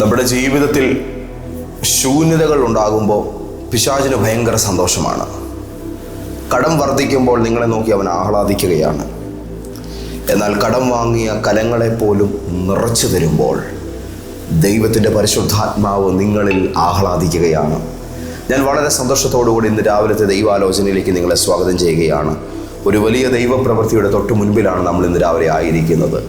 നമ്മുടെ ജീവിതത്തിൽ ശൂന്യതകൾ ഉണ്ടാകുമ്പോൾ പിശാചിന് ഭയങ്കര സന്തോഷമാണ്. കടം വർദ്ധിക്കുമ്പോൾ നിങ്ങളെ നോക്കി അവൻ ആഹ്ലാദിക്കുകയാണ്. എന്നാൽ കടം വാങ്ങിയ കലങ്ങളെ പോലും നിറച്ചു തരുമ്പോൾ ദൈവത്തിന്റെ പരിശുദ്ധാത്മാവ് നിങ്ങളിൽ ആഹ്ലാദിക്കുകയാണ്. ഞാൻ വളരെ സന്തോഷത്തോടുകൂടി ഇന്ന് രാവിലത്തെ ദൈവാലോചനയിലേക്ക് നിങ്ങളെ സ്വാഗതം ചെയ്യുകയാണ്. ഒരു വലിയ ദൈവപ്രവൃത്തിയുടെ തൊട്ട് മുൻപിലാണ് നമ്മൾ ഇന്ന് രാവിലെ ആയിരിക്കുന്നത്.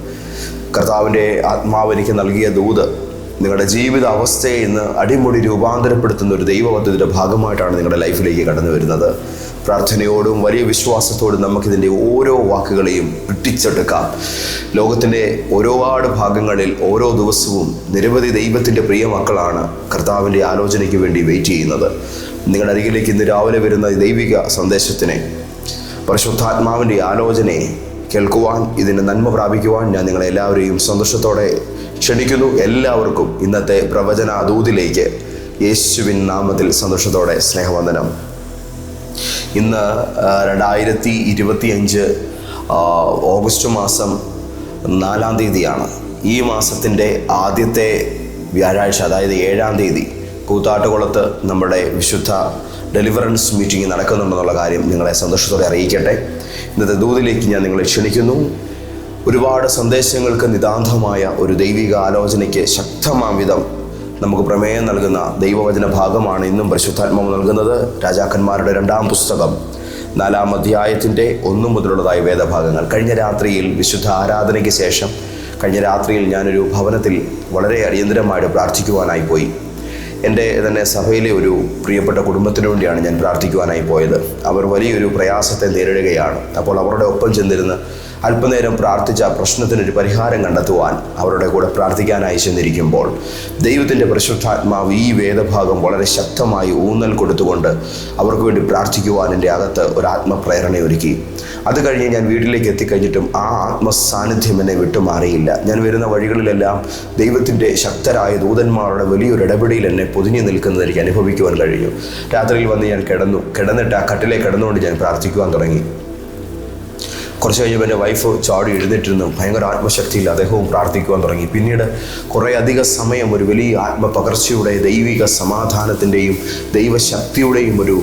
കർത്താവിന്റെ ആത്മാവ് എനിക്ക് നൽകിയ ദൂത് നിങ്ങളുടെ ജീവിത അവസ്ഥയെ ഇന്ന് അടിമുടി രൂപാന്തരപ്പെടുത്തുന്ന ഒരു ദൈവപദ്ധതിയുടെ ഭാഗമായിട്ടാണ് നിങ്ങളുടെ ലൈഫിലേക്ക് കടന്നു വരുന്നത്. പ്രാർത്ഥനയോടും വലിയ വിശ്വാസത്തോടും നമുക്കിതിന്റെ ഓരോ വാക്കുകളെയും പിടിച്ചെടുക്കാം ലോകത്തിന്റെ ഒരുപാട് ഭാഗങ്ങളിൽ ഓരോ ദിവസവും നിരവധി ദൈവത്തിന്റെ പ്രിയ മക്കളാണ് കർത്താവിന്റെ ആലോചനയ്ക്ക് വേണ്ടി വെയിറ്റ് ചെയ്യുന്നത്. നിങ്ങളുടെ അരികിലേക്ക് ഇന്ന് രാവിലെ വരുന്ന ദൈവിക സന്ദേശത്തിനെ പരിശുദ്ധാത്മാവിന്റെ ആലോചനയെ കേൾക്കുവാൻ ഇതിന് നന്മ പ്രാപിക്കുവാൻ ഞാൻ നിങ്ങളെല്ലാവരെയും സന്തോഷത്തോടെ ക്ഷണിക്കുന്നു എല്ലാവർക്കും ഇന്നത്തെ പ്രവചന ദൂതിലേക്ക് യേശുവിൻ നാമത്തിൽ സന്തോഷത്തോടെ സ്നേഹവന്ദനം. ഇന്ന് രണ്ടായിരത്തി ഇരുപത്തി അഞ്ച് ഓഗസ്റ്റ് മാസം നാലാം തീയതിയാണ്. ഈ മാസത്തിന്റെ ആദ്യത്തെ വ്യാഴാഴ്ച അതായത് ഏഴാം തീയതി കൂത്താട്ടുകുളത്ത് നമ്മുടെ വിശുദ്ധ ഡെലിവറൻസ് മീറ്റിംഗ് നടക്കുന്നുണ്ടെന്നുള്ള കാര്യം നിങ്ങളെ സന്തോഷത്തോടെ അറിയിക്കട്ടെ. ഇന്നത്തെ ദൂതിലേക്ക് ഞാൻ നിങ്ങളെ ക്ഷണിക്കുന്നു. ഒരുപാട് സന്ദേശങ്ങൾക്ക് നിതാന്തമായ ഒരു ദൈവിക ആലോചനയ്ക്ക് ശക്തമാം വിധം നമുക്ക് പ്രമേയം നൽകുന്ന ദൈവവചന ഭാഗമാണ് ഇന്നും പരിശുദ്ധാത്മാവ് നൽകുന്നത്. രാജാക്കന്മാരുടെ രണ്ടാം പുസ്തകം നാലാം അധ്യായത്തിന്റെ ഒന്നു മുതലുള്ളതായ വേദഭാഗങ്ങൾ. കഴിഞ്ഞ രാത്രിയിൽ വിശുദ്ധ ആരാധനയ്ക്ക് ശേഷം കഴിഞ്ഞ രാത്രിയിൽ ഞാനൊരു ഭവനത്തിൽ വളരെ അടിയന്തരമായിട്ട് പ്രാർത്ഥിക്കുവാനായി പോയി. എന്റെ തന്നെ സഭയിലെ ഒരു പ്രിയപ്പെട്ട കുടുംബത്തിനു വേണ്ടിയാണ് ഞാൻ പ്രാർത്ഥിക്കുവാനായി പോയത്. അവർ വലിയൊരു പ്രയാസത്തെ നേരിടുകയാണ്. അപ്പോൾ അവരുടെ ഒപ്പം ചെന്നിരുന്ന് അല്പനേരം പ്രാർത്ഥിച്ച പ്രശ്നത്തിനൊരു പരിഹാരം കണ്ടെത്തുവാൻ അവരുടെ കൂടെ പ്രാർത്ഥിക്കാനായി ചെന്നിരിക്കുമ്പോൾ ദൈവത്തിന്റെ പരിശുദ്ധാത്മാവ് ഈ വേദഭാഗം വളരെ ശക്തമായി ഊന്നൽ കൊടുത്തുകൊണ്ട് അവർക്ക് വേണ്ടി പ്രാർത്ഥിക്കുവാൻ എന്റെ അകത്ത് ഒരു ആത്മപ്രേരണ ഒരുക്കി. അത് കഴിഞ്ഞ് ഞാൻ വീട്ടിലേക്ക് എത്തിക്കഴിഞ്ഞിട്ടും ആ ആത്മസാന്നിധ്യം എന്നെ വിട്ടുമാറിയില്ല. ഞാൻ വരുന്ന വഴികളിലെല്ലാം ദൈവത്തിന്റെ ശക്തരായ ദൂതന്മാരുടെ വലിയൊരു ഇടപെടിയിൽ എന്നെ പൊതിഞ്ഞു നിൽക്കുന്നത് എനിക്ക് അനുഭവിക്കുവാൻ കഴിഞ്ഞു. രാത്രിയിൽ വന്ന് ഞാൻ കിടന്നു. കിടന്നിട്ട് ആ കട്ടിലെ കിടന്നുകൊണ്ട് ഞാൻ പ്രാർത്ഥിക്കുവാൻ തുടങ്ങി. കുറച്ച് കഴിഞ്ഞപ്പോൾ എന്റെ വൈഫ് ചാടി എഴുന്നേറ്റിരുന്നു. ഭയങ്കര ആത്മശക്തിയിൽ അദ്ദേഹവും പ്രാർത്ഥിക്കുവാൻ തുടങ്ങി. പിന്നീട് കുറേ അധിക സമയം ഒരു വലിയ ആത്മപകർച്ചയുടെ ദൈവിക സമാധാനത്തിന്റെയും ദൈവശക്തിയുടെയും ഒരു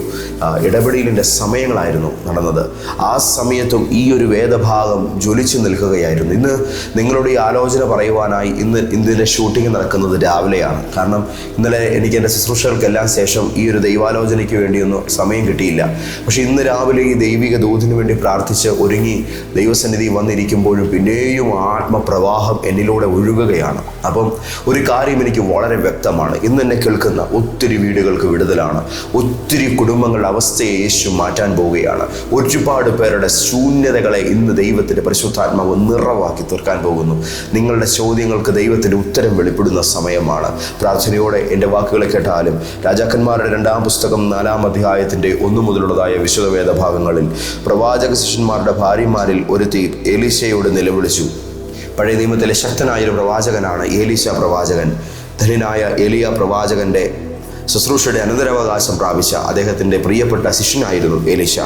ഇടപെടലിന്റെ സമയങ്ങളായിരുന്നു നടന്നത്. ആ സമയത്തും ഈ ഒരു വേദഭാഗം ജ്വലിച്ചു നിൽക്കുകയായിരുന്നു. ഇന്ന് നിങ്ങളുടെ ഈ ആലോചന പറയുവാനായി ഇന്ന് ഇതിന്റെ ഷൂട്ടിംഗ് നടക്കുന്നത് രാവിലെയാണ്. കാരണം ഇന്നലെ എനിക്ക് എന്റെ ശുശ്രൂഷകൾക്കെല്ലാം ശേഷം ഈ ഒരു ദൈവാലോചനയ്ക്ക് വേണ്ടിയൊന്നും സമയം കിട്ടിയില്ല. പക്ഷേ ഇന്ന് രാവിലെ ഈ ദൈവിക ദൂതിനു വേണ്ടി പ്രാർത്ഥിച്ച് ഒരുങ്ങി ദൈവസന്നിധി വന്നിരിക്കുമ്പോഴും പിന്നെയും ആത്മപ്രവാഹം എന്നിലൂടെ ഒഴുകുകയാണ്. അപ്പം ഒരു കാര്യം എനിക്ക് വളരെ വ്യക്തമാണ്. ഇന്ന് എന്നെ കേൾക്കുന്ന ഒത്തിരി വീടുകൾക്ക് വിടുതലാണ്. ഒത്തിരി കുടുംബങ്ങളുടെ അവസ്ഥയെ യേശു മാറ്റാൻ പോവുകയാണ്. ഒരുപാട് പേരുടെ ശൂന്യതകളെ ഇന്ന് ദൈവത്തിന്റെ പരിശുദ്ധാത്മാവ് നിറവാക്കി തീർക്കാൻ പോകുന്നു. നിങ്ങളുടെ ചോദ്യങ്ങൾക്ക് ദൈവത്തിന്റെ ഉത്തരം വെളിപ്പെടുന്ന സമയമാണ്. പ്രാർത്ഥനയോടെ എന്റെ വാക്കുകളെ കേട്ടാലും രാജാക്കന്മാരുടെ രണ്ടാം പുസ്തകം നാലാം അധ്യായത്തിന്റെ ഒന്നു മുതലുള്ളതായ വിശുദ്ധവേദ ഭാഗങ്ങളിൽ പ്രവാചക ശിഷ്യന്മാരുടെ ഭാര്യമാരിൽ ഒരുത്തി എലീശയോട് നിലവിളിച്ചു. പഴയ നിയമത്തിലെ ശക്തനായ ഒരു പ്രവാചകനാണ് ഏലീശ പ്രവാചകൻ. ധനിനായ ഏലിയ പ്രവാചകന്റെ ശുശ്രൂഷയുടെ അനന്തരാവകാശം പ്രാപിച്ച അദ്ദേഹത്തിന്റെ പ്രിയപ്പെട്ട ശിഷ്യനായിരുന്നു ഏലീശ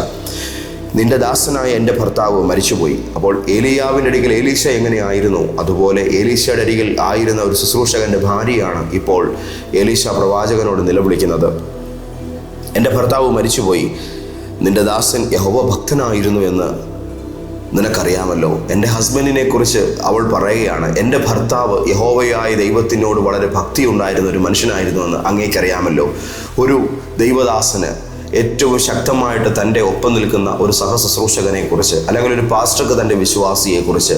നിന്റെ ദാസനായ എന്റെ ഭർത്താവ് മരിച്ചുപോയി. അപ്പോൾ ഏലിയാവിന്റെ അടികിൽ ഏലീശ എങ്ങനെയായിരുന്നു? അതുപോലെ ഏലീശയുടെ അരികിൽ ആയിരുന്ന ഒരു ശുശ്രൂഷകന്റെ ഭാര്യയാണ് ഇപ്പോൾ ഏലീശ പ്രവാചകനോട് നിലവിളിക്കുന്നത്. എന്റെ ഭർത്താവ് മരിച്ചുപോയി. നിന്റെ ദാസൻ യഹോവ ഭക്തനായിരുന്നു എന്ന് നിനക്കറിയാമല്ലോ എന്റെ ഹസ്ബൻഡിനെ കുറിച്ച് അവൾ പറയുകയാണ് എന്റെ ഭർത്താവ് യഹോവയായ ദൈവത്തിനോട് വളരെ ഭക്തി ഉണ്ടായിരുന്ന ഒരു മനുഷ്യനായിരുന്നു എന്ന് അങ്ങേക്കറിയാമല്ലോ. ഒരു ദൈവദാസന് ഏറ്റവും ശക്തമായിട്ട് തന്റെ ഒപ്പം നിൽക്കുന്ന ഒരു സഹശുശ്രൂഷകനെ കുറിച്ച് അല്ലെങ്കിൽ ഒരു പാസ്റ്റർക്ക് തന്റെ വിശ്വാസിയെക്കുറിച്ച്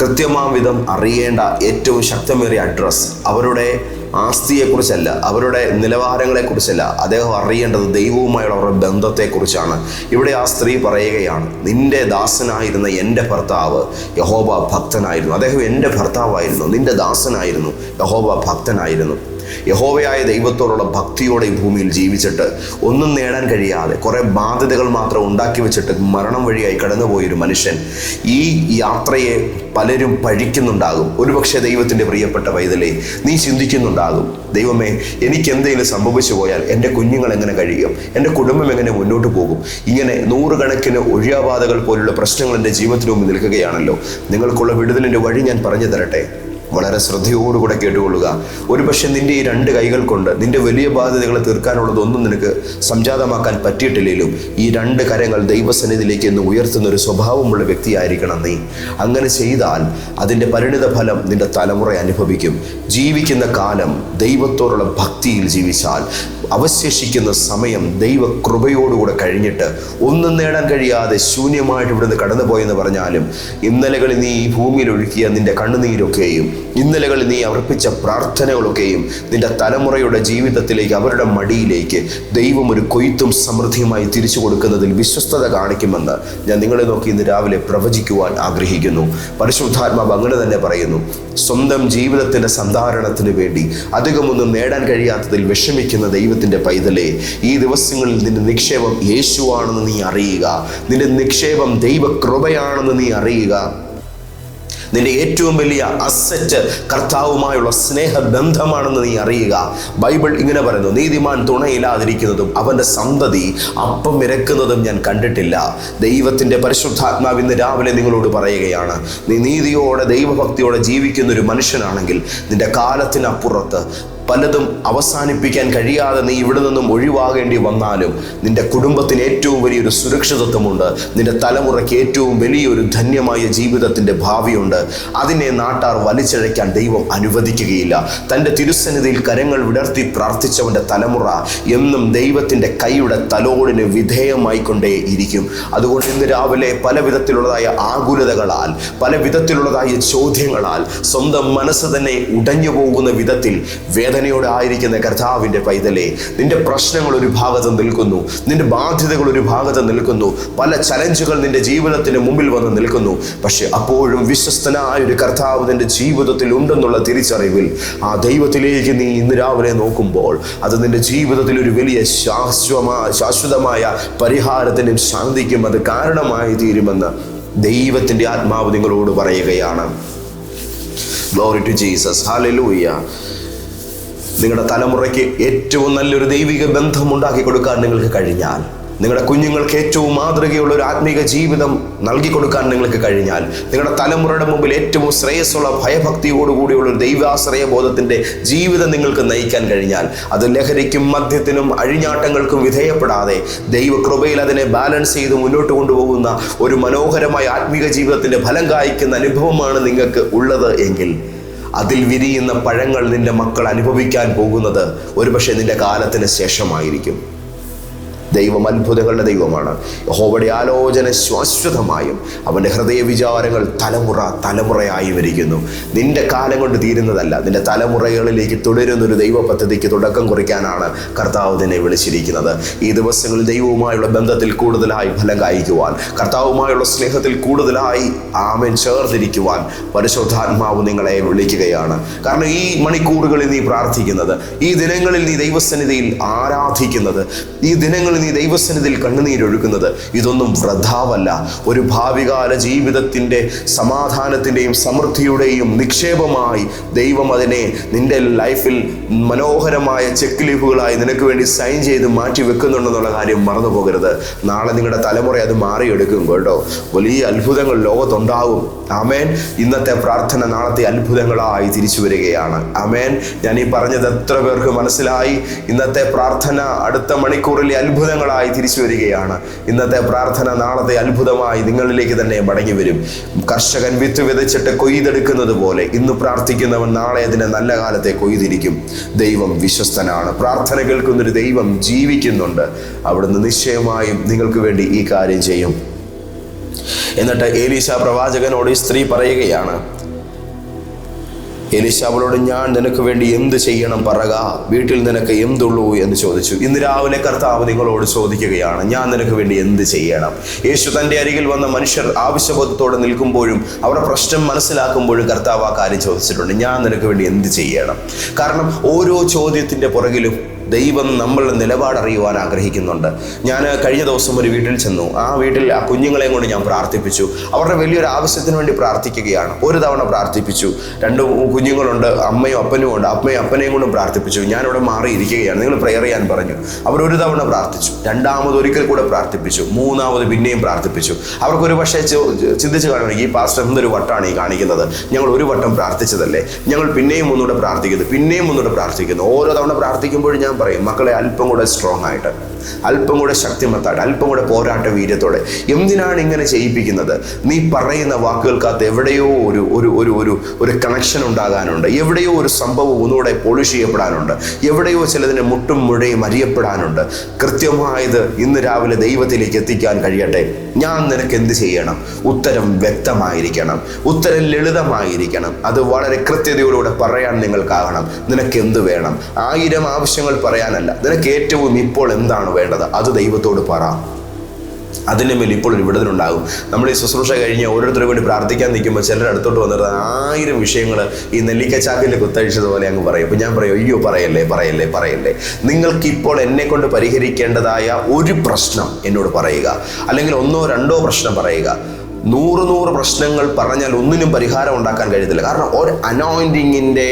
കൃത്യമാം വിധം അറിയേണ്ട ഏറ്റവും ശക്തമേറിയ അഡ്രസ്സ് അവരുടെ ആസ്തിയെക്കുറിച്ചല്ല അവരുടെ നിലവാരങ്ങളെക്കുറിച്ചല്ല അദ്ദേഹം അറിയേണ്ടത് ദൈവവുമായുള്ള അവരുടെ ബന്ധത്തെക്കുറിച്ചാണ്. ഇവിടെ ആ സ്ത്രീ പറയുകയാണ് നിന്റെ ദാസനായിരുന്ന എന്റെ ഭർത്താവ് യഹോബ ഭക്തനായിരുന്നു. അദ്ദേഹം എന്റെ ഭർത്താവായിരുന്നു നിന്റെ ദാസനായിരുന്നു യഹോബ ഭക്തനായിരുന്നു. യഹോവയായ ദൈവത്തോടുള്ള ഭക്തിയോടെ ഈ ഭൂമിയിൽ ജീവിച്ചിട്ട് ഒന്നും നേടാൻ കഴിയാതെ കുറേ ബാധ്യതകൾ മാത്രം ഉണ്ടാക്കി വെച്ചിട്ട് മരണം വഴിയായി കടന്നുപോയൊരു മനുഷ്യൻ ഈ യാത്രയെ പലരും പഴിക്കുന്നുണ്ടാകും. ഒരുപക്ഷെ ദൈവത്തിന്റെ പ്രിയപ്പെട്ട വൈതലേ നീ ചിന്തിക്കുന്നുണ്ടാകും ദൈവമേ എനിക്ക് എന്തെങ്കിലും സംഭവിച്ചു പോയാൽ എന്റെ കുഞ്ഞുങ്ങൾ എങ്ങനെ കഴിയും? എന്റെ കുടുംബം എങ്ങനെ മുന്നോട്ട് പോകും? ഇങ്ങനെ നൂറുകണക്കിന് ഒഴിയാബാധകൾ പോലുള്ള പ്രശ്നങ്ങൾ എന്റെ ജീവിതത്തിന് മുമ്പ് നിൽക്കുകയാണല്ലോ. നിങ്ങൾക്കുള്ള വിടുതലിന്റെ വഴി ഞാൻ പറഞ്ഞു തരട്ടെ? വളരെ ശ്രദ്ധയോടുകൂടെ കേട്ടുകൊള്ളുക. ഒരുപക്ഷെ നിന്റെ ഈ രണ്ട് കൈകൾ കൊണ്ട് നിന്റെ വലിയ ബാധ്യതകളെ തീർക്കാനുള്ളതൊന്നും നിനക്ക് സംജാതമാക്കാൻ പറ്റിയിട്ടില്ലെങ്കിലും ഈ രണ്ട് കരങ്ങൾ ദൈവസന്നിധിയിലേക്ക് എന്ന് ഉയർത്തുന്ന ഒരു സ്വഭാവമുള്ള വ്യക്തിയായിരിക്കണം നീ. അങ്ങനെ ചെയ്താൽ അതിന്റെ പരിണിത ഫലം നിന്റെ തലമുറ അനുഭവിക്കും. ജീവിക്കുന്ന കാലം ദൈവത്തോടുള്ള ഭക്തിയിൽ ജീവിച്ചാൽ അവശേഷിക്കുന്ന സമയം ദൈവ കൃപയോടുകൂടെ കഴിഞ്ഞിട്ട് ഒന്നും നേടാൻ കഴിയാതെ ശൂന്യമായിട്ട് ഇവിടുന്ന് കടന്നുപോയെന്ന് പറഞ്ഞാലും ഇന്നലകളിൽ നീ ഈ ഭൂമിയിൽ ഒഴുക്കിയ നിന്റെ കണ്ണുനീരൊക്കെയും ഇന്നലകളിൽ നീ അർപ്പിച്ച പ്രാർത്ഥനകളൊക്കെയും നിന്റെ തലമുറയുടെ ജീവിതത്തിലേക്ക് അവരുടെ മടിയിലേക്ക് ദൈവം ഒരു കൊയ്ത്തും സമൃദ്ധിയുമായി തിരിച്ചു കൊടുക്കുന്നതിൽ വിശ്വസ്തത കാണിക്കുമെന്ന് ഞാൻ നിങ്ങളെ നോക്കി ഇന്ന് രാവിലെ പ്രവചിക്കുവാൻ ആഗ്രഹിക്കുന്നു. പരിശുദ്ധാത്മാവ് അങ്ങനെ തന്നെ പറയുന്നു സ്വന്തം ജീവിതത്തിന്റെ സന്ധാരണത്തിന് വേണ്ടി അധികമൊന്നും നേടാൻ കഴിയാത്തതിൽ വിഷമിക്കുന്ന ദൈവത്തിന്റെ പൈതലെ ഈ ദിവസങ്ങളിൽ നിന്റെ നിക്ഷേപം യേശുവാണെന്ന് നീ അറിയുക. നിന്റെ നിക്ഷേപം ദൈവ കൃപയാണെന്ന് നീ അറിയുക. നിന്റെ ഏറ്റവും വലിയ അസറ്റ് കർത്താവുമായുള്ള സ്നേഹബന്ധമാണെന്ന് നീ അറിയുക. ബൈബിൾ ഇങ്ങനെ പറയുന്നു നീതിമാൻ തുണയില്ലാതിരിക്കുന്നതും അവന്റെ സന്തതി അപ്പം ഇരക്കുന്നതും ഞാൻ കണ്ടിട്ടില്ല. ദൈവത്തിന്റെ പരിശുദ്ധാത്മാവ് ഇന്ന് രാവിലെ നിങ്ങളോട് പറയുകയാണ് നീ നീതിയോടെ ദൈവഭക്തിയോടെ ജീവിക്കുന്ന ഒരു മനുഷ്യനാണെങ്കിൽ നിന്റെ കാലത്തിനപ്പുറത്ത് പലതും അവസാനിപ്പിക്കാൻ കഴിയാതെ നീ ഇവിടെ നിന്നും ഒഴിവാകേണ്ടി വന്നാലും നിന്റെ കുടുംബത്തിന് ഏറ്റവും വലിയൊരു സുരക്ഷിതത്വമുണ്ട്. നിന്റെ തലമുറയ്ക്ക് ഏറ്റവും വലിയൊരു ധന്യമായ ജീവിതത്തിന്റെ ഭാവിയുണ്ട്. അതിനെ നാട്ടാർ വലിച്ചഴയ്ക്കാൻ ദൈവം അനുവദിക്കുകയില്ല. തന്റെ തിരുസന്നിധിയിൽ കരങ്ങൾ വിടർത്തി പ്രാർത്ഥിച്ചവന്റെ തലമുറ എന്നും ദൈവത്തിന്റെ കൈയുടെ തലോടിന് വിധേയമായിക്കൊണ്ടേ ഇരിക്കും. അതുകൊണ്ട് ഇന്ന് രാവിലെ പല വിധത്തിലുള്ളതായ ആകുലതകളാൽ പല വിധത്തിലുള്ളതായ ചോദ്യങ്ങളാൽ സ്വന്തം മനസ്സ് തന്നെ ഉടഞ്ഞു പോകുന്ന വിധത്തിൽ വേദനയോടെ ആയിരിക്കുന്ന കർത്താവിന്റെ പൈതലെ നിന്റെ പ്രശ്നങ്ങൾ ഒരു ഭാഗത്ത് നിൽക്കുന്നു നിന്റെ ബാധ്യതകൾ ഒരു ഭാഗത്ത് നിൽക്കുന്നു പല ചലഞ്ചുകൾ നിന്റെ ജീവിതത്തിന് മുമ്പിൽ വന്ന് നിൽക്കുന്നു. പക്ഷെ അപ്പോഴും വിശ്വസ്തനായ ഒരു കർത്താവ് നിന്റെ ജീവിതത്തിൽ ഉണ്ടെന്നുള്ള തിരിച്ചറിവിൽ ആ ദൈവത്തിലേക്ക് നീ ഇന്ന് രാവിലെ നോക്കുമ്പോൾ അത് നിന്റെ ജീവിതത്തിൽ ഒരു വലിയ ശാശ്വമായ ശാശ്വതമായ പരിഹാരത്തിനും ശാന്തിക്കും അത് കാരണമായി തീരുമെന്ന് ദൈവത്തിന്റെ ആത്മാവ് നിങ്ങളോട് പറയുകയാണ്. ഗ്ലോറി ടു ജീസസ് ഹാലലൂയ്യ നിങ്ങളുടെ തലമുറയ്ക്ക് ഏറ്റവും നല്ലൊരു ദൈവിക ബന്ധം ഉണ്ടാക്കി കൊടുക്കാൻ നിങ്ങൾക്ക് കഴിഞ്ഞാൽ നിങ്ങളുടെ കുഞ്ഞുങ്ങൾക്ക് ഏറ്റവും മാതൃകയുള്ള ഒരു ആത്മീക ജീവിതം നൽകി കൊടുക്കാൻ നിങ്ങൾക്ക് കഴിഞ്ഞാൽ നിങ്ങളുടെ തലമുറയുടെ മുമ്പിൽ ഏറ്റവും ശ്രേയസ്സുള്ള ഭയഭക്തിയോടുകൂടിയുള്ള ഒരു ദൈവാശ്രയ ബോധത്തിന്റെ ജീവിതം നിങ്ങൾക്ക് നയിക്കാൻ കഴിഞ്ഞാൽ അത് ലഹരിക്കും മദ്യത്തിനും അഴിഞ്ഞാട്ടങ്ങൾക്കും വിധേയപ്പെടാതെ ദൈവകൃപയിൽ അതിനെ ബാലൻസ് ചെയ്ത് മുന്നോട്ട് കൊണ്ടുപോകുന്ന ഒരു മനോഹരമായ ആത്മീക ജീവിതത്തിന്റെ ഫലം കായ്ക്കുന്ന അനുഭവമാണ് നിങ്ങൾക്ക് ഉള്ളത് എങ്കിൽ അതിൽ വിരിയുന്ന പഴങ്ങൾ നിന്റെ മക്കൾ അനുഭവിക്കാൻ പോകുന്നത് ഒരുപക്ഷെ നിന്റെ കാലത്തിന് ശേഷമായിരിക്കും. ദൈവം അത്ഭുതങ്ങളുടെ ദൈവമാണ്. യഹോവയുടെ ആലോചന ശാശ്വതമായും അവന്റെ ഹൃദയ വിചാരങ്ങൾ തലമുറ തലമുറയായി വരിക്കുന്നു. നിന്റെ കാലം കൊണ്ട് തീരുന്നതല്ല നിന്റെ തലമുറകളിലേക്ക് തുടരുന്ന ഒരു ദൈവ പദ്ധതിക്ക് തുടക്കം കുറിക്കാനാണ് കർത്താവ് നിന്നെ വിളിച്ചിരിക്കുന്നത്. ഈ ദിവസങ്ങളിൽ ദൈവവുമായുള്ള ബന്ധത്തിൽ കൂടുതലായി ഫലം കായ്ക്കുവാൻ കർത്താവുമായുള്ള സ്നേഹത്തിൽ കൂടുതലായി ആമൻ ചേർന്നിരിക്കുവാൻ പരിശുദ്ധാത്മാവ് നിങ്ങളെ വിളിക്കുകയാണ്. കാരണം ഈ മണിക്കൂറുകളിൽ നീ പ്രാർത്ഥിക്കുന്നത് ഈ ദിനങ്ങളിൽ നീ ദൈവസന്നിധിയിൽ ആരാധിക്കുന്നത് ഈ ദിനങ്ങളിൽ നീ ദൈവസന്നിധിയിൽ കണ്ണുനീരൊഴുക്കുന്നത് ഇതൊന്നും വൃഥാവല്ല. ഒരു ഭാവികാല ജീവിതത്തിന്റെ സമാധാനത്തിന്റെയും സമൃദ്ധിയുടെയും നിക്ഷേപമായി ദൈവം അതിനെ നിന്റെ ലൈഫിൽ മനോഹരമായ ചെക്ക് ലീഫുകളായി നിനക്ക് വേണ്ടി സൈൻ ചെയ്ത് മാറ്റി വെക്കുന്നുണ്ടെന്നുള്ള കാര്യം മറന്നു പോകരുത്. നാളെ നിങ്ങളുടെ തലമുറ അത് മാറിയെടുക്കും കേട്ടോ. വലിയ അത്ഭുതങ്ങൾ ലോകത്തുണ്ടാവും. ആമേൻ. ഇന്നത്തെ പ്രാർത്ഥന നാളത്തെ അത്ഭുതങ്ങളായി തിരിച്ചു വരികയാണ്. ആമേൻ. ഞാൻ ഈ പറഞ്ഞത് എത്ര പേർക്ക് മനസ്സിലായി? ഇന്നത്തെ പ്രാർത്ഥന അടുത്ത മണിക്കൂറിലെ അത്ഭുതങ്ങളായി തിരിച്ചു വരികയാണ്. ഇന്നത്തെ പ്രാർത്ഥന നാളത്തെ അത്ഭുതമായി നിങ്ങളിലേക്ക് തന്നെ മടങ്ങി വരും. കർഷകൻ വിത്ത് വിതച്ചിട്ട് കൊയ്തെടുക്കുന്നത് പോലെ ഇന്ന് പ്രാർത്ഥിക്കുന്നവൻ നാളെ അതിനെ നല്ല കാലത്തെ കൊയ്തിരിക്കും. ദൈവം വിശ്വസ്തനാണ്. പ്രാർത്ഥന കേൾക്കുന്നൊരു ദൈവം ജീവിക്കുന്നുണ്ട്. അവിടുന്ന് നിശ്ചയമായും നിങ്ങൾക്ക് വേണ്ടി ഈ കാര്യം ചെയ്യും. എന്നിട്ട് ഏലീശ പ്രവാചകനോട് ഈ സ്ത്രീ പറയുകയാണ് എലിശ അവളോട് ഞാൻ നിനക്ക് വേണ്ടി എന്ത് ചെയ്യണം പറക? വീട്ടിൽ നിനക്ക് എന്തുള്ളൂ എന്ന് ചോദിച്ചു. ഇന്ന് രാവിലെ കർത്താവ് നിങ്ങളോട് ചോദിക്കുകയാണ് ഞാൻ നിനക്ക് വേണ്ടി എന്ത് ചെയ്യണം? യേശു തന്റെ അരികിൽ വന്ന മനുഷ്യർ ആവശ്യബോധത്തോടെ നിൽക്കുമ്പോഴും അവരുടെ പ്രശ്നം മനസ്സിലാക്കുമ്പോഴും കർത്താവ് ആ കാര്യം ചോദിച്ചിട്ടുണ്ട് ഞാൻ നിനക്ക് വേണ്ടി എന്ത് ചെയ്യണം? കാരണം ഓരോ ചോദ്യത്തിന്റെ പുറകിലും ദൈവം നമ്മളുടെ നിലപാടറിയുവാൻ ആഗ്രഹിക്കുന്നുണ്ട്. ഞാൻ കഴിഞ്ഞ ദിവസം ഒരു വീട്ടിൽ ചെന്നു. ആ വീട്ടിൽ ആ കുഞ്ഞുങ്ങളെയും കൊണ്ട് ഞാൻ പ്രാർത്ഥിപ്പിച്ചു. അവരുടെ വലിയൊരു ആവശ്യത്തിന് വേണ്ടി പ്രാർത്ഥിക്കുകയാണ്. ഒരു തവണ പ്രാർത്ഥിപ്പിച്ചു. രണ്ട് കുഞ്ഞുങ്ങളുണ്ട് അമ്മയും അപ്പനും ഉണ്ട്. അമ്മയും അപ്പനെയും കൊണ്ടും പ്രാർത്ഥിപ്പിച്ചു. ഞാനിവിടെ മാറിയിരിക്കുകയാണ്. നിങ്ങൾ പ്രെയർ ചെയ്യാൻ പറഞ്ഞു. അവർ ഒരു തവണ പ്രാർത്ഥിച്ചു. രണ്ടാമത് ഒരിക്കൽ കൂടെ പ്രാർത്ഥിപ്പിച്ചു. മൂന്നാമത് പിന്നെയും പ്രാർത്ഥിപ്പിച്ചു. അവർക്കൊരു പക്ഷേ ചിന്തിച്ച് കാണും ഈ പാസ്റ്റർ എന്തൊരു വട്ടമാണ് ഈ കാണിക്കുന്നത്? ഞങ്ങൾ ഒരു വട്ടം പ്രാർത്ഥിച്ചതല്ലേ? ഞങ്ങൾ പിന്നെയും ഒന്നുകൂടെ പ്രാർത്ഥിക്കുന്നു പിന്നെയും ഒന്നുകൂടെ പ്രാർത്ഥിക്കുന്നു. ഓരോ തവണ പ്രാർത്ഥിക്കുമ്പോഴും ഞാൻ പറയും മക്കളെ അല്പം കൂടെ സ്ട്രോങ് ആയിട്ട് അല്പം കൂടെ ശക്തിമത്തായിട്ട് അല്പം കൂടെ പോരാട്ട വീര്യത്തോടെ. എന്തിനാണ് ഇങ്ങനെ ചെയ്യിപ്പിക്കുന്നത്? നീ പറയുന്ന വാക്കുകൾക്കകത്ത് എവിടെയോ ഒരു ഒരു ഒരു ഒരു ഒരു കണക്ഷൻ ഉണ്ടാകാനുണ്ട്. എവിടെയോ ഒരു സംഭവം ഒന്നുകൂടെ പോളിഷ് ചെയ്യപ്പെടാനുണ്ട്. എവിടെയോ ചിലതിനെ മുട്ടും മുഴയും അറിയപ്പെടാനുണ്ട് കൃത്യമായത് ഇന്ന് രാവിലെ ദൈവത്തിലേക്ക് എത്തിക്കാൻ കഴിയട്ടെ. ഞാൻ നിനക്ക് എന്ത് ചെയ്യണം? ഉത്തരം വ്യക്തമായിരിക്കണം. ഉത്തരം ലളിതമായിരിക്കണം. അത് വളരെ കൃത്യതയോടുകൂടെ പറയാൻ നിങ്ങൾക്കാകണം. നിനക്ക് എന്ത് വേണം? ആയിരം ആവശ്യങ്ങൾ പറയാനല്ല. നിനക്ക് ഏറ്റവും ഇപ്പോൾ എന്താണ് വേണ്ടത്? അത് ദൈവത്തോട് പറ. അതിന്റെ മേൽ ഇപ്പോൾ ഒരു വിടുതലുണ്ടാകും. നമ്മൾ ഈ ശുശ്രൂഷ കഴിഞ്ഞ് ഓരോരുത്തരും വേണ്ടി പ്രാർത്ഥിക്കാൻ നിൽക്കുമ്പോൾ ചിലർ അടുത്തോട്ട് വന്നിട്ട് ആയിരം വിഷയങ്ങൾ ഈ നെല്ലിക്കച്ചാക്കിൽ കുത്തഴിച്ചതുപോലെ അങ്ങ് പറയും. അപ്പോൾ ഞാൻ പറയും അയ്യോ പറയല്ലേ പറയല്ലേ പറയല്ലേ. നിങ്ങൾക്ക് ഇപ്പോൾ എന്നെ കൊണ്ട് പരിഹരിക്കേണ്ടതായ ഒരു പ്രശ്നം എന്നോട് പറയുക. അല്ലെങ്കിൽ ഒന്നോ രണ്ടോ പ്രശ്നം പറയുക. നൂറ് നൂറ് പ്രശ്നങ്ങൾ പറഞ്ഞാൽ ഒന്നിനും പരിഹാരം ഉണ്ടാക്കാൻ കഴിയത്തില്ല. കാരണം ഒരു അനോയിന്റിങ്ങിന്റെ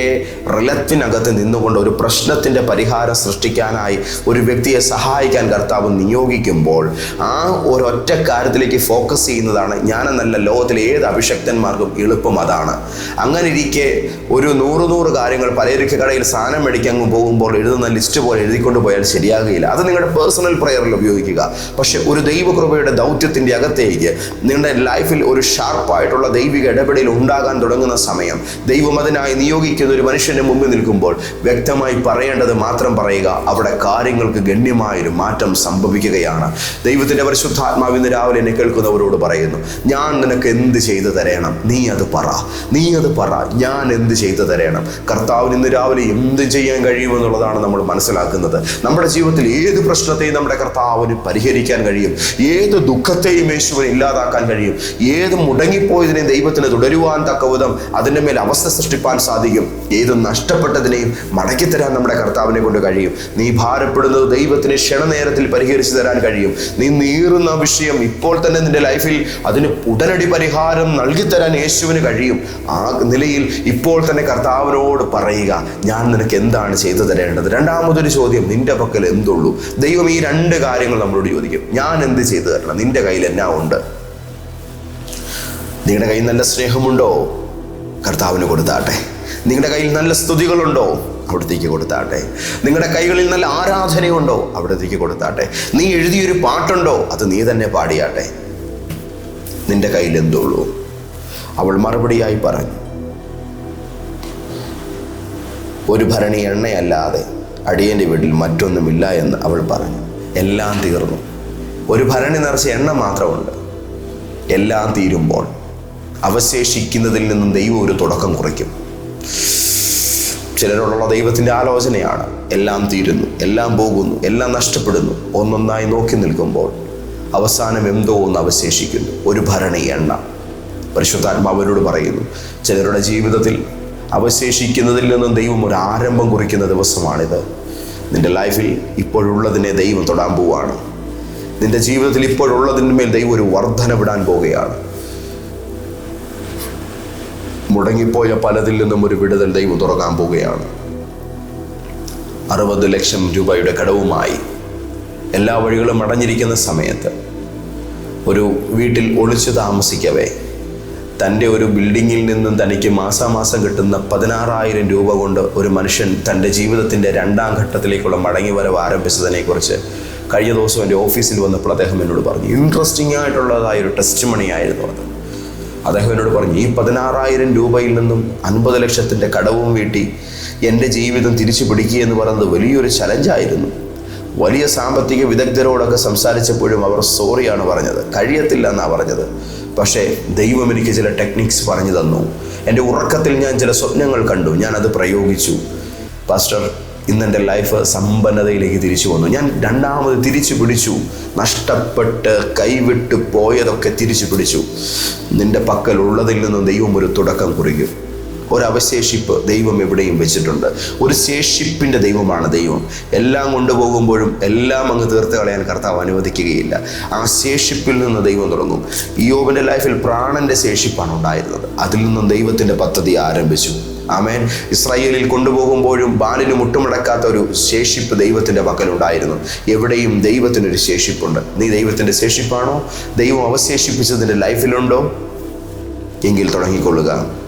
റിലത്തിനകത്ത് നിന്നുകൊണ്ട് ഒരു പ്രശ്നത്തിന്റെ പരിഹാരം സൃഷ്ടിക്കാനായി ഒരു വ്യക്തിയെ സഹായിക്കാൻ കർത്താവ് നിയോഗിക്കുമ്പോൾ ആ ഒരൊറ്റ കാര്യത്തിലേക്ക് ഫോക്കസ് ചെയ്യുന്നതാണ് ഞാനെന്നല്ല ലോകത്തിലെ ഏത് അഭിഷക്തന്മാർക്കും എളുപ്പം അതാണ്. അങ്ങനെ ഇരിക്കെ ഒരു നൂറ് നൂറ് കാര്യങ്ങൾ പലചരക്ക് കടയിൽ സാധനം മേടിക്കാൻ പോകുമ്പോൾ എഴുതുന്ന ലിസ്റ്റ് പോലെ എഴുതിക്കൊണ്ട് പോയാൽ ശരിയാകുകയില്ല. അത് നിങ്ങളുടെ പേഴ്സണൽ പ്രയറിൽ ഉപയോഗിക്കുക. പക്ഷേ ഒരു ദൈവകൃപയുടെ ദൗത്യത്തിന്റെ അകത്തേക്ക് നിങ്ങളുടെ ലൈഫിൽ ഒരു ഷാർപ്പായിട്ടുള്ള ദൈവിക ഇടപെടൽ ഉണ്ടാകാൻ തുടങ്ങുന്ന സമയം. ദൈവം അതിനായി നിയോഗിക്കുന്ന ഒരു മനുഷ്യന്റെ മുമ്പിൽ നിൽക്കുമ്പോൾ വ്യക്തമായി പറയേണ്ടത് മാത്രം പറയുക അവിടെ കാര്യങ്ങൾക്ക് ഗണ്യമായൊരു മാറ്റം സംഭവിക്കുകയാണ്. ദൈവത്തിന്റെ പരിശുദ്ധാത്മാവ് ഇന്ന് രാവിലെ എന്നെ കേൾക്കുന്നവരോട് പറയുന്നു ഞാൻ നിനക്ക് എന്ത് ചെയ്തു തരണം? നീ അത് പറ. നീ അത് പറ. ഞാൻ എന്ത് ചെയ്തു തരണം? കർത്താവിന് ഇന്ന് രാവിലെ എന്ത് ചെയ്യാൻ കഴിയുമെന്നുള്ളതാണ് നമ്മൾ മനസ്സിലാക്കുന്നത്. നമ്മുടെ ജീവിതത്തിൽ ഏത് പ്രശ്നത്തെയും നമ്മുടെ കർത്താവിന് പരിഹരിക്കാൻ കഴിയും. ഏത് ദുഃഖത്തെയും യേശുവിന് ഇല്ലാതാക്കാൻ കഴിയും. ഏത് മുടങ്ങിപ്പോയതിനെയും ദൈവത്തിന് തുടരുവാൻ തക്കവിധം അതിന്റെ മേൽ അവസ്ഥ സൃഷ്ടിപ്പാൻ സാധിക്കും. ഏത് നഷ്ടപ്പെട്ടതിനെയും മടക്കിത്തരാൻ നമ്മുടെ കർത്താവിനെ കൊണ്ട് കഴിയും. നീ ഭാരപ്പെടുന്നത് ദൈവത്തിന് ക്ഷണനേരത്തിൽ പരിഹരിച്ചു തരാൻ കഴിയും. നീ നീറുന്ന വിഷയം ഇപ്പോൾ തന്നെ നിന്റെ ലൈഫിൽ അതിന് ഉടനടി പരിഹാരം നൽകിത്തരാൻ തരാൻ യേശുവിന് കഴിയും. ആ നിലയിൽ ഇപ്പോൾ തന്നെ കർത്താവിനോട് പറയുക ഞാൻ നിനക്ക് എന്താണ് ചെയ്തു തരേണ്ടത്? രണ്ടാമതൊരു ചോദ്യം നിന്റെ പക്കൽ എന്തുള്ളൂ? ദൈവം ഈ രണ്ട് കാര്യങ്ങൾ നമ്മളോട് ചോദിക്കും. ഞാൻ എന്ത് ചെയ്തു തരണം? നിന്റെ കയ്യിൽ എന്നാ ഉണ്ട്? നിങ്ങളുടെ കയ്യിൽ നല്ല സ്നേഹമുണ്ടോ? കർത്താവിന് കൊടുത്താട്ടെ. നിങ്ങളുടെ കയ്യിൽ നല്ല സ്തുതികളുണ്ടോ? അവിടത്തേക്ക് കൊടുത്താട്ടെ. നിങ്ങളുടെ കൈകളിൽ നല്ല ആരാധനയുണ്ടോ? അവിടത്തേക്ക് കൊടുത്താട്ടെ. നീ എഴുതിയൊരു പാട്ടുണ്ടോ? അത് നീ തന്നെ പാടിയാട്ടെ. നിന്റെ കയ്യിൽ എന്തുള്ളൂ അവൾ മറുപടിയായി പറഞ്ഞു. ഒരു ഭരണി എണ്ണയല്ലാതെ അടിയന്റെ വീട്ടിൽ മറ്റൊന്നുമില്ല എന്ന് അവൾ പറഞ്ഞു. എല്ലാം തീർന്നു. ഒരു ഭരണി നിറച്ച എണ്ണ മാത്രമുണ്ട്. എല്ലാം തീരുമ്പോൾ അവശേഷിക്കുന്നതിൽ നിന്നും ദൈവം ഒരു തുടക്കം കുറിക്കും. ചിലരോടുള്ള ദൈവത്തിന്റെ ആലോചനയാണ് എല്ലാം തീരുന്നു എല്ലാം പോകുന്നു എല്ലാം നഷ്ടപ്പെടുന്നു. ഒന്നൊന്നായി നോക്കി നിൽക്കുമ്പോൾ അവസാനം എന്തോ ഒന്ന് അവശേഷിക്കുന്നു ഒരു ഭരണി എണ്ണ. പരിശുദ്ധാത്മാവരോട് പറയുന്നു ചിലരുടെ ജീവിതത്തിൽ അവശേഷിക്കുന്നതിൽ നിന്നും ദൈവം ഒരു ആരംഭം കുറിക്കുന്ന ദിവസമാണിത്. നിന്റെ ലൈഫിൽ ഇപ്പോഴുള്ളതിനെ ദൈവം തൊടാൻ പോവുകയാണ് നിന്റെ ജീവിതത്തിൽ ഇപ്പോഴുള്ളതിന് മേൽ ദൈവം ഒരു വർധന വിടാൻ പോവുകയാണ്. മുടങ്ങിപ്പോയ പലതിൽ നിന്നും ഒരു വിടുതൽ ദൈവം തുറക്കാൻ പോവുകയാണ്. അറുപത് ലക്ഷം രൂപയുടെ കടവുമായി എല്ലാ വഴികളും അടഞ്ഞിരിക്കുന്ന സമയത്ത് ഒരു വീട്ടിൽ ഒളിച്ചു താമസിക്കവേ തന്റെ ഒരു ബിൽഡിങ്ങിൽ നിന്നും തനിക്ക് മാസാമാസം കിട്ടുന്ന പതിനാറായിരം രൂപ കൊണ്ട് ഒരു മനുഷ്യൻ തന്റെ ജീവിതത്തിന്റെ രണ്ടാം ഘട്ടത്തിലേക്കുള്ള മടങ്ങി വരവ് ആരംഭിച്ചതിനെക്കുറിച്ച് കഴിഞ്ഞ ദിവസം എന്റെ ഓഫീസിൽ വന്നപ്പോൾ അദ്ദേഹം എന്നോട് പറഞ്ഞു ഇൻട്രസ്റ്റിംഗ് ആയിട്ടുള്ളതായ ഒരു ടെസ്റ്റ് മണിയായിരുന്നു അത്. അദ്ദേഹം എന്നോട് പറഞ്ഞു ഈ പതിനാറായിരം രൂപയിൽ നിന്നും അൻപത് ലക്ഷത്തിന്റെ കടവും വീട്ടി എന്റെ ജീവിതം തിരിച്ചു പിടിക്കുക എന്ന് പറയുന്നത് വലിയൊരു ചലഞ്ചായിരുന്നു വലിയ സാമ്പത്തിക വിദഗ്ധരോടൊക്കെ സംസാരിച്ചപ്പോഴും അവർ സോറിയാണ് പറഞ്ഞത്. കഴിയത്തില്ല എന്നാണ് പറഞ്ഞത്. പക്ഷേ ദൈവം എനിക്ക് ചില ടെക്നിക്സ് പറഞ്ഞു തന്നു. എന്റെ ഉറക്കത്തിൽ ഞാൻ ചില സ്വപ്നങ്ങൾ കണ്ടു. ഞാനത് പ്രയോഗിച്ചു. പാസ്റ്റർ ഇന്നെന്റെ ലൈഫ് സമ്പന്നതയിലേക്ക് തിരിച്ചു വന്നു. ഞാൻ രണ്ടാമത് തിരിച്ചു പിടിച്ചു. നഷ്ടപ്പെട്ട് കൈവിട്ട് പോയതൊക്കെ തിരിച്ചു പിടിച്ചു. നിന്റെ പക്കൽ ഉള്ളതിൽ നിന്നും ദൈവം ഒരു തുടക്കം കുറിക്കും. ഒരവശേഷിപ്പ് ദൈവം എവിടെയും വെച്ചിട്ടുണ്ട്. ഒരു ശേഷിപ്പിന്റെ ദൈവമാണ് ദൈവം. എല്ലാം കൊണ്ടുപോകുമ്പോഴും എല്ലാം അങ്ങ് തീർത്ത് കളയാൻ കർത്താവ് അനുവദിക്കുകയില്ല. ആ ശേഷിപ്പിൽ നിന്ന് ദൈവം തുടങ്ങും. യോബിന്റെ ലൈഫിൽ പ്രാണന്റെ ശേഷിപ്പാണ് ഉണ്ടായിരുന്നത്. അതിൽ നിന്നും ദൈവത്തിന്റെ പദ്ധതി ആരംഭിച്ചു. ആമേൻ. ഇസ്രായേലിൽ കൊണ്ടുപോകുമ്പോഴും ബാലിന് മുട്ടുമടക്കാത്ത ഒരു ശേഷിപ്പ് ദൈവത്തിന്റെ പക്കലുണ്ടായിരുന്നു. എവിടെയും ദൈവത്തിനൊരു ശേഷിപ്പുണ്ട്. നീ ദൈവത്തിന്റെ ശേഷിപ്പാണോ? ദൈവം അവശേഷിപ്പിച്ചതിന്റെ ലൈഫിലുണ്ടോ? എങ്കിൽ തുടങ്ങിക്കൊള്ളുക.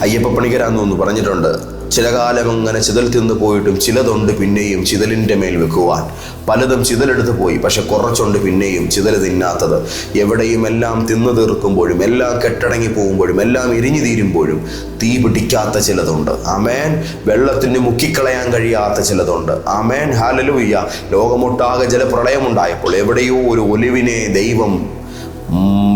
അയ്യപ്പ പണിക്കരാന്ന് ഒന്ന് പറഞ്ഞിട്ടുണ്ട്. ചില കാലം അങ്ങനെ ചിതൽ തിന്നു പോയിട്ടും ചിലതുണ്ട് പിന്നെയും ചിതലിന്റെ മേൽ വെക്കുവാൻ. പലതും ചിതലെടുത്ത് പോയി പക്ഷെ കുറച്ചുണ്ട് പിന്നെയും ചിതൽ തിന്നാത്തത്. എവിടെയും എല്ലാം തിന്നു തീർക്കുമ്പോഴും എല്ലാം കെട്ടടങ്ങി പോകുമ്പോഴും എല്ലാം എരിഞ്ഞു തീരുമ്പോഴും തീ പിടിക്കാത്ത ചിലതുണ്ട്. ആമേൻ. വെള്ളത്തിന് മുക്കിക്കളയാൻ കഴിയാത്ത ചിലതുണ്ട്. ആമേൻ. ഹാലലൂയ്യ ലോകമൊട്ടാകെ ജലപ്രളയമുണ്ടായപ്പോൾ എവിടെയോ ഒരു ഒലിവിനെ ദൈവം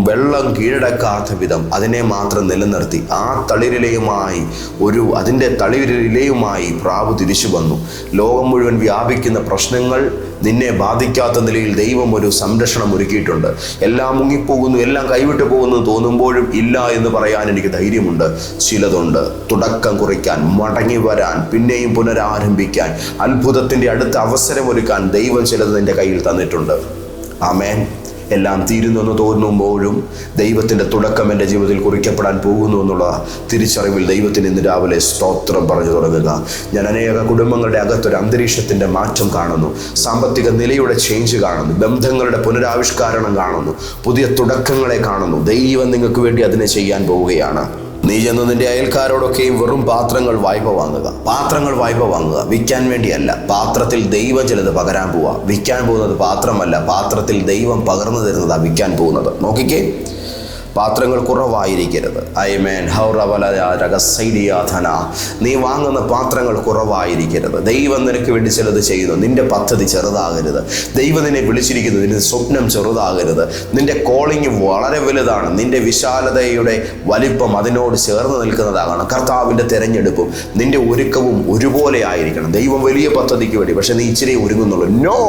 വെള്ളം കീഴടക്കാത്ത വിധം അതിനെ മാത്രം നിലനിർത്തി. ആ തളിരിലയുമായി ഒരു അതിന്റെ തളിരിലയുമായി പ്രാവ് തിരിച്ചു വന്നു. ലോകം മുഴുവൻ വ്യാപിക്കുന്ന പ്രശ്നങ്ങൾ നിന്നെ ബാധിക്കാത്ത നിലയിൽ ദൈവം ഒരു സംരക്ഷണം ഒരുക്കിയിട്ടുണ്ട്. എല്ലാം മുങ്ങിപ്പോകുന്നു എല്ലാം കൈവിട്ടു പോകുന്നു തോന്നുമ്പോഴും ഇല്ല എന്ന് പറയാൻ എനിക്ക് ധൈര്യമുണ്ട്. ചിലതുണ്ട് തുടക്കം കുറിക്കാൻ മടങ്ങി വരാൻ പിന്നെയും പുനരാരംഭിക്കാൻ അത്ഭുതത്തിന്റെ അടുത്ത അവസരം ഒരുക്കാൻ ദൈവം ചിലത് നിന്റെ കയ്യിൽ തന്നിട്ടുണ്ട്. ആമേൻ. എല്ലാം തീരുന്നു എന്ന് തോന്നുമ്പോഴും ദൈവത്തിന്റെ തുടക്കം എന്റെ ജീവിതത്തിൽ കുറിക്കപ്പെടാൻ പോകുന്നു എന്നുള്ള തിരിച്ചറിവിൽ ദൈവത്തിന് ഇന്ന് രാവിലെ സ്തോത്രം പറഞ്ഞു തുടങ്ങുക. ഞാൻ അനേക കുടുംബങ്ങളുടെ അകത്തൊരു അന്തരീക്ഷത്തിന്റെ മാറ്റം കാണുന്നു. സാമ്പത്തിക നിലയുടെ ചേഞ്ച് കാണുന്നു. ബന്ധങ്ങളുടെ പുനരാവിഷ്കാരണം കാണുന്നു. പുതിയ തുടക്കങ്ങളെ കാണുന്നു. ദൈവം നിങ്ങൾക്ക് വേണ്ടി അതിനെ ചെയ്യാൻ പോവുകയാണ്. നീ ചെന്ന് നിന്റെ അയൽക്കാരോടൊക്കെയും വെറും പാത്രങ്ങൾ വായ്പ വാങ്ങുക. പാത്രങ്ങൾ വായ്പ വാങ്ങുക. വിൽക്കാൻ വേണ്ടിയല്ല. പാത്രത്തിൽ ദൈവം ചിലത് പകരാൻ പോവുക വിൽക്കാൻ പോകുന്നത് പാത്രമല്ല. പാത്രത്തിൽ ദൈവം പകർന്നു തരുന്നതാണ് വിൽക്കാൻ പോകുന്നത്. നോക്കിക്കേ. പാത്രങ്ങൾ കുറവായിരിക്കരുത്. ഐ മേൻ ഹൗറവലരകസൈഡിയാധന നീ വാങ്ങുന്ന പാത്രങ്ങൾ കുറവായിരിക്കരുത്. ദൈവം നിനക്ക് വേണ്ടി ചിലത് ചെയ്യുന്നു. നിന്റെ പദ്ധതി ചെറുതാകരുത്. ദൈവം നിന്നെ വിളിച്ചിരിക്കുന്നു. നിന്റെ സ്വപ്നം ചെറുതാകരുത്. നിന്റെ കോളിംഗ് വളരെ വലുതാണ്. നിന്റെ വിശാലതയുടെ വലിപ്പം അതിനോട് ചേർന്ന് നിൽക്കുന്നതാകണം. കർത്താവിന്റെ തിരഞ്ഞെടുപ്പും നിന്റെ ഒരുക്കവും ഒരുപോലെ ആയിരിക്കണം. ദൈവം വലിയ പദ്ധതിക്ക് വേണ്ടി. പക്ഷെ നീ ഇച്ചിരി ഒരുങ്ങുന്നുള്ളൂ. നോ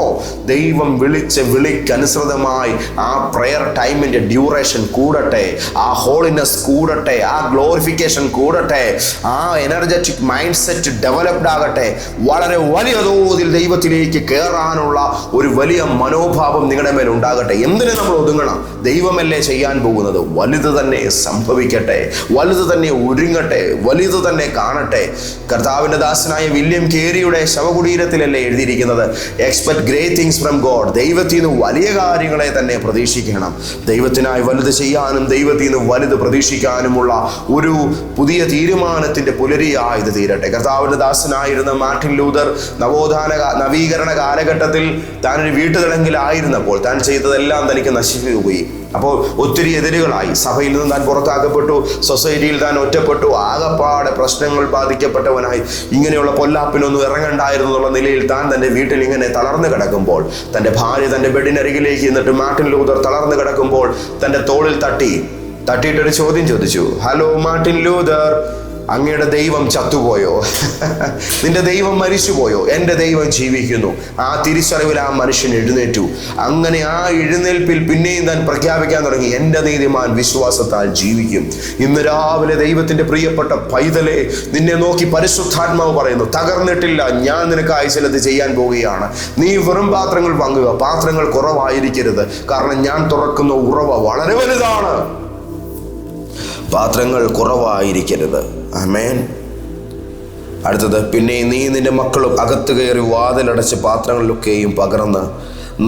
ദൈവം വിളിച്ച വിളിക്കനുസൃതമായി ആ പ്രെയർ ടൈമിന്റെ ഡ്യൂറേഷൻ കൂടട്ടെ ആ ഹോളിനെസ് കൂടട്ടെ ആ ഗ്ലോറിഫിക്കേഷൻ കൂടട്ടെ ആ എനർജറ്റിക് മൈൻഡ് സെറ്റ് ഡെവലപ്ഡ് ആകട്ടെ വളരെ വലിയ തോതിൽ ദൈവത്തിലേക്ക് കയറാനുള്ള ഒരു വലിയ മനോഭാവം നിങ്ങളുടെ മേൽ ഉണ്ടാകട്ടെ. എന്തിനു നമ്മൾ ഒതുങ്ങണം? ദൈവമല്ലേ ചെയ്യാൻ പോകുന്നത്? വലുത് തന്നെ സംഭവിക്കട്ടെ വലുത് തന്നെ ഒരുങ്ങട്ടെ വലുത് തന്നെ കാണട്ടെ. കർത്താവിന്റെ ദാസനായ വില്യം കേരിയുടെ ശവകുടീരത്തിലല്ലേ എഴുതിയിരിക്കുന്നത്? Expect great things from God ദൈവത്തിൽ നിന്ന് വലിയ കാര്യങ്ങളെ തന്നെ പ്രതീക്ഷിക്കണം. ദൈവത്തിനായി വലുത് ചെയ്യാനും ദൈവത്തിൽ നിന്ന് വലുത് പ്രതീക്ഷിക്കാനുമുള്ള ഒരു പുതിയ തീരുമാനത്തിന്റെ പുലരിയായി ഇത് തീരട്ടെ. കർത്താവിന്റെ ദാസനായിരുന്ന മാർട്ടിൻ ലൂതർ നവോത്ഥാന നവീകരണ കാലഘട്ടത്തിൽ താനൊരു വീട്ടുതടങ്കിലായിരുന്നപ്പോൾ താൻ ചെയ്തതെല്ലാം തനിക്ക് നശിച്ചു പോയി അപ്പോൾ ഒത്തിരി എതിരുകളായി. സഭയിൽ നിന്ന് താൻ പുറത്താക്കപ്പെട്ടു. സൊസൈറ്റിയിൽ താൻ ഒറ്റപ്പെട്ടു. ആകപ്പാടെ പ്രശ്നങ്ങൾ ബാധിക്കപ്പെട്ടവനായി. ഇങ്ങനെയുള്ള പൊല്ലാപ്പിനൊന്നും ഇറങ്ങണ്ടായിരുന്നു എന്നുള്ള നിലയിൽ താൻ തന്റെ വീട്ടിൽ ഇങ്ങനെ തളർന്നു കിടക്കുമ്പോൾ തന്റെ ഭാര്യ തന്റെ ബെഡിനരികിലേക്ക് എന്നിട്ട് മാർട്ടിൻ ലൂതർ തളർന്നു കിടക്കുമ്പോൾ തന്റെ തോളിൽ തട്ടി. തട്ടിയിട്ടൊരു ചോദ്യം ചോദിച്ചു. ഹലോ മാർട്ടിൻ ലൂതർ അങ്ങയുടെ ദൈവം ചത്തുപോയോ? നിന്റെ ദൈവം മരിച്ചുപോയോ? എന്റെ ദൈവം ജീവിക്കുന്നു. ആ തിരിച്ചറിവിൽ ആ മനുഷ്യൻ എഴുന്നേറ്റു. അങ്ങനെ ആ എഴുന്നേൽപ്പിൽ പിന്നെയും താൻ പ്രഖ്യാപിക്കാൻ തുടങ്ങി. എന്റെ നീതിമാൻ വിശ്വാസത്താൽ ജീവിക്കും. ഇന്ന് രാവിലെ ദൈവത്തിന്റെ പ്രിയപ്പെട്ട പൈതലെ നിന്നെ നോക്കി പരിശുദ്ധാത്മാവ് പറയുന്നു തകർന്നിട്ടില്ല ഞാൻ നിനക്ക് ചിലത് ചെയ്യാൻ പോവുകയാണ്. നീ വെറും പാത്രങ്ങൾ പങ്കുക പാത്രങ്ങൾ കുറവായിരിക്കരുത്. കാരണം ഞാൻ തുറക്കുന്ന ഉറവ വളരെ വലുതാണ്. പാത്രങ്ങൾ കുറവായിരിക്കരുത്. അമേൻ അടുത്തത് പിന്നെ നീ നിന്റെ മക്കളും അകത്ത് കയറി വാതിലടച്ച് പാത്രങ്ങളിലൊക്കെയും പകർന്ന്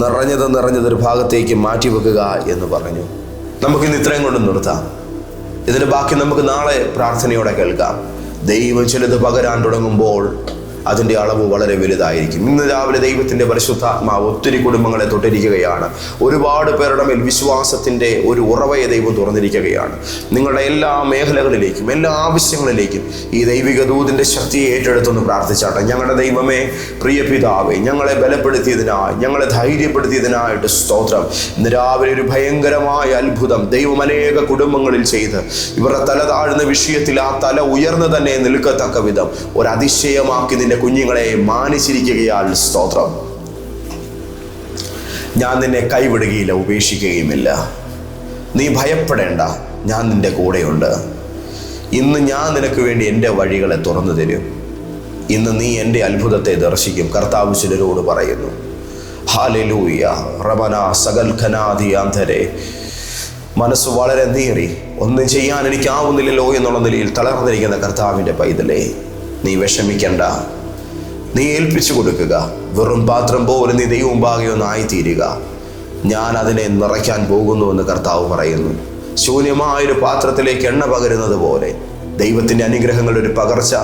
നിറഞ്ഞത് നിറഞ്ഞത് ഒരു ഭാഗത്തേക്ക് മാറ്റിവെക്കുക എന്ന് പറഞ്ഞു. നമുക്കിന്ന് ഇത്രയും കൊണ്ട് നിർത്താം. ഇതിന് ബാക്കി നമുക്ക് നാളെ പ്രാർത്ഥനയോടെ കേൾക്കാം. ദൈവം ചിലത് പകരാൻ തുടങ്ങുമ്പോൾ അതിന്റെ അളവ് വളരെ വലുതായിരിക്കും. ഇന്ന് രാവിലെ ദൈവത്തിന്റെ പരിശുദ്ധാത്മാവ് ഒത്തിരി കുടുംബങ്ങളെ തൊട്ടിരിക്കുകയാണ്. ഒരുപാട് പേരുടെ മേൽ വിശ്വാസത്തിന്റെ ഒരു ഉറവയെ ദൈവം തുറന്നിരിക്കുകയാണ്. നിങ്ങളുടെ എല്ലാ മേഖലകളിലേക്കും എല്ലാ ആവശ്യങ്ങളിലേക്കും ഈ ദൈവിക ദൂതിന്റെ ശക്തിയെ ഏറ്റെടുത്തൊന്ന് പ്രാർത്ഥിച്ചാട്ടെ. ഞങ്ങളുടെ ദൈവമേ പ്രിയ പിതാവേ ഞങ്ങളെ ബലപ്പെടുത്തിയതിനായി ഞങ്ങളെ ധൈര്യപ്പെടുത്തിയതിനായിട്ട് സ്തോത്രം. ഇന്ന് രാവിലെ ഒരു ഭയങ്കരമായ അത്ഭുതം ദൈവം അനേക കുടുംബങ്ങളിൽ ചെയ്ത് ഇവരുടെ തല താഴ്ന്ന വിഷയത്തിൽ ആ തല ഉയർന്നു തന്നെ നിൽക്കത്തക്ക വിധം ഒരു അതിശയമാക്കി നിന്റെ കുഞ്ഞുങ്ങളെ മാനിച്ചിരിക്കുകയാൽ സ്തോത്രം. ഞാൻ നിന്നെ കൈവിടുകയില്ല ഉപേക്ഷിക്കുകയുമില്ല. നീ ഭയപ്പെടേണ്ട ഞാൻ നിന്റെ കൂടെയുണ്ട്. ഇന്ന് ഞാൻ നിനക്ക് വേണ്ടി എന്റെ വഴികളെ തുറന്നു തരും. ഇന്ന് നീ എന്റെ അത്ഭുതത്തെ ദർശിക്കും കർത്താവ് ചിലരോട് പറയുന്നു. ഹാലലൂയ റമന സകൽഖനാധിയാന്തരെ മനസ്സ് വളരെ നീറി ഒന്നും ചെയ്യാൻ എനിക്കാവുന്നില്ലല്ലോ എന്നുള്ള നിലയിൽ തളർന്നിരിക്കുന്ന കർത്താവിന്റെ പൈതലേ നീ വിഷമിക്കണ്ട. നീ ഏൽപ്പിച്ചു കൊടുക്കുക. വെറും പാത്രം പോലെ നീ ദൈവമുമ്പാകെ ഒന്ന് തീരുക ഞാൻ അതിനെ നിറയ്ക്കാൻ പോകുന്നുവെന്ന് കർത്താവ് പറയുന്നു. ശൂന്യമായൊരു പാത്രത്തിലേക്ക് എണ്ണ പകരുന്നത് പോലെ ദൈവത്തിന്റെ അനുഗ്രഹങ്ങളുടെ ഒരു പകർച്ച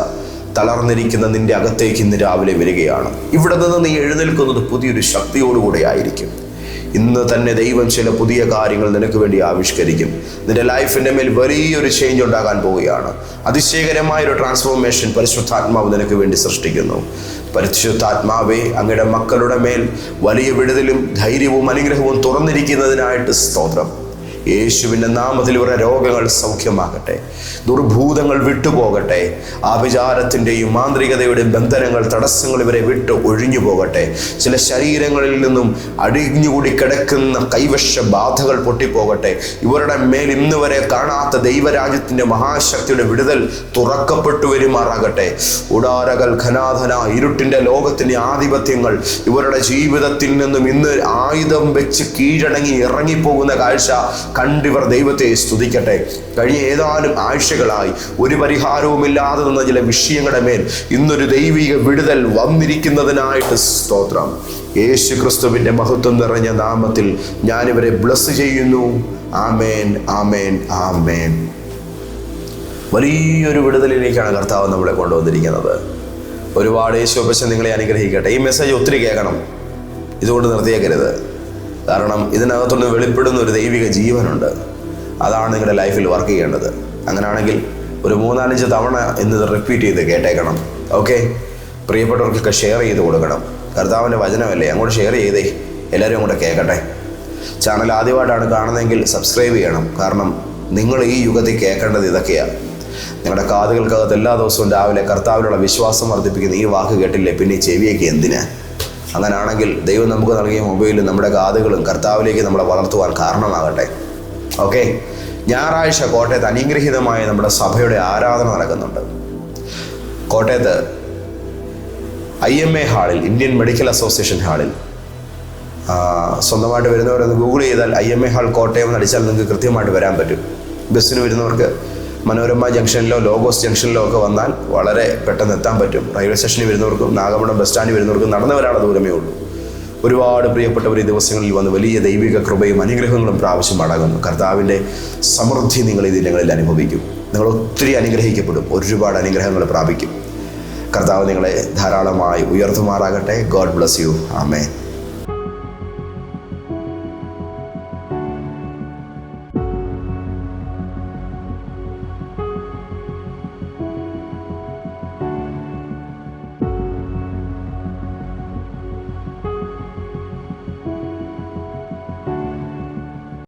തളർന്നിരിക്കുന്ന നിന്റെ അകത്തേക്ക് ഇന്ന് രാവിലെ വരികയാണ്. ഇവിടെ നിന്ന് നീ എഴുന്നേൽക്കുന്നത് പുതിയൊരു ശക്തിയോടുകൂടെ ആയിരിക്കും. ഇന്ന് തന്നെ ദൈവം ചില പുതിയ കാര്യങ്ങൾ നിനക്ക് വേണ്ടി ആവിഷ്കരിക്കും. നിന്റെ ലൈഫിന്റെ മേൽ വലിയൊരു ചേഞ്ച് ഉണ്ടാകാൻ പോവുകയാണ്. അതിശയകരമായ ഒരു ട്രാൻസ്ഫോർമേഷൻ പരിശുദ്ധാത്മാവ് നിനക്ക് വേണ്ടി സൃഷ്ടിക്കുന്നു. പരിശുദ്ധാത്മാവെ അങ്ങയുടെ മക്കളുടെ മേൽ വലിയ വിടുതലും ധൈര്യവും അനുഗ്രഹവും തുറന്നിരിക്കുന്നതിനായിട്ട് സ്തോത്രം. യേശുവിന്റെ നാമത്തിൽ ഇവരുടെ രോഗങ്ങൾ സൗഖ്യമാകട്ടെ ദുർഭൂതങ്ങൾ വിട്ടുപോകട്ടെ ആഭിചാരത്തിന്റെയും മാന്ത്രികതയുടെയും ബന്ധനങ്ങൾ തടസ്സങ്ങൾ ഇവരെ വിട്ട് ഒഴിഞ്ഞു പോകട്ടെ ചില ശരീരങ്ങളിൽ നിന്നും അടിഞ്ഞുകൂടി കിടക്കുന്ന കൈവശ ബാധകൾ പൊട്ടിപ്പോകട്ടെ ഇവരുടെ മേൽ ഇന്ന് വരെ കാണാത്ത ദൈവരാജ്യത്തിന്റെ മഹാശക്തിയുടെ വിടുതൽ തുറക്കപ്പെട്ടു വരുമാറാകട്ടെ. ഉടാരകൾ ഘനാധന ഇരുട്ടിന്റെ ലോകത്തിന്റെ ആധിപത്യങ്ങൾ ഇവരുടെ ജീവിതത്തിൽ നിന്നും ഇന്ന് ആയുധം വെച്ച് കീഴടങ്ങി ഇറങ്ങിപ്പോകുന്ന കാഴ്ച കണ്ടിവർ ദൈവത്തെ സ്തുതിക്കട്ടെ. കഴിഞ്ഞ ഏതാനും ആഴ്ചകളായി ഒരു പരിഹാരവുമില്ലാതെ നിന്ന ചില വിഷയങ്ങളുടെ മേൽ ഇന്നൊരു ദൈവിക വിടുതൽ വന്നിരിക്കുന്നതിനായിട്ട് സ്തോത്രം. യേശു ക്രിസ്തുവിന്റെ മഹത്വം നിറഞ്ഞ നാമത്തിൽ ഞാനിവരെ ബ്ലസ് ചെയ്യുന്നു. ആമേൻ ആമേൻ ആമേൻ. വലിയൊരു വിടുതലിലേക്കാണ് കർത്താവ് നമ്മളെ കൊണ്ടുവന്നിരിക്കുന്നത്. ഒരുപാട് യേശുപശം നിങ്ങളെ അനുഗ്രഹിക്കട്ടെ. ഈ മെസ്സേജ് ഒത്തിരി കേൾക്കണം. ഇതുകൊണ്ട് നിർത്തിയേക്കരുത്. കാരണം ഇതിനകത്തുനിന്ന് വെളിപ്പെടുന്ന ഒരു ദൈവിക ജീവനുണ്ട്. അതാണ് നിങ്ങളുടെ ലൈഫിൽ വർക്ക് ചെയ്യേണ്ടത്. അങ്ങനെയാണെങ്കിൽ ഒരു മൂന്നാലഞ്ച് തവണ ഇന്ന് റിപ്പീറ്റ് ചെയ്ത് കേട്ടേക്കണം. ഓക്കെ പ്രിയപ്പെട്ടവർക്കൊക്കെ ഷെയർ ചെയ്ത് കൊടുക്കണം. കർത്താവിന്റെ വചനമല്ലേ? അങ്ങോട്ട് ഷെയർ ചെയ്തേ. എല്ലാവരും അങ്ങോട്ട് കേൾക്കട്ടെ. ചാനൽ ആദ്യമായിട്ടാണ് കാണുന്നതെങ്കിൽ സബ്സ്ക്രൈബ് ചെയ്യണം. കാരണം നിങ്ങൾ ഈ യുഗത്തിൽ കേൾക്കേണ്ടത് ഇതൊക്കെയാണ് നിങ്ങളുടെ കാതുകൾക്കകത്ത് എല്ലാ ദിവസവും രാവിലെ കർത്താവിലുള്ള വിശ്വാസം വർദ്ധിപ്പിക്കുന്ന ഈ വാക്ക് കേട്ടില്ലേ? പിന്നെ ചെവിയൊക്കെ എന്തിനാ? അങ്ങനാണെങ്കിൽ ദൈവം നമുക്ക് നൽകിയ മൊബൈൽ നമ്മുടെ കാതുകളും കർത്താവിലേക്ക് നമ്മളെ വളർത്തുവാൻ കാരണമാകട്ടെ. ഓക്കെ ഞായറാഴ്ച കോട്ടയത്ത് അനുഗ്രഹീതമായ നമ്മുടെ സഭയുടെ ആരാധന നടക്കുന്നുണ്ട്. കോട്ടയത്ത് ഐ എം എ ഹാളിൽ ഇന്ത്യൻ മെഡിക്കൽ അസോസിയേഷൻ ഹാളിൽ. സ്വന്തമായിട്ട് വരുന്നവരൊന്ന് ഗൂഗിൾ ചെയ്താൽ I M A hall Kottayam എന്ന് അടിച്ചാൽ നിങ്ങൾക്ക് കൃത്യമായിട്ട് വരാൻ പറ്റും. ബസ്സിന് വരുന്നവർക്ക് മനോരമ ജംഗ്ഷനിലോ ലോഗോസ് ജംഗ്ഷനിലോ ഒക്കെ വന്നാൽ വളരെ പെട്ടെന്ന് എത്താൻ പറ്റും. റെയിൽവേ സ്റ്റേഷനിൽ വരുന്നവർക്കും നാഗമണ്ഡം ബസ് സ്റ്റാൻഡിൽ വരുന്നവർക്കും നടന്നു വരാനുള്ള ദൂരമേ ഉള്ളൂ. ഒരുപാട് പ്രിയപ്പെട്ടവർ ഈ ദിവസങ്ങളിൽ വന്ന് വലിയ ദൈവിക കൃപയും അനുഗ്രഹങ്ങളും പ്രാവശ്യം അടങ്ങുന്നു. കർത്താവിന്റെ സമൃദ്ധി നിങ്ങൾ ഈ ദിനങ്ങളിൽ അനുഭവിക്കും. നിങ്ങൾ ഒത്തിരി അനുഗ്രഹിക്കപ്പെടും. ഒരുപാട് അനുഗ്രഹങ്ങൾ പ്രാപിക്കും. കർത്താവ് നിങ്ങളെ ധാരാളമായി ഉയർത്തുമാറാകട്ടെ. God bless you. ആമേ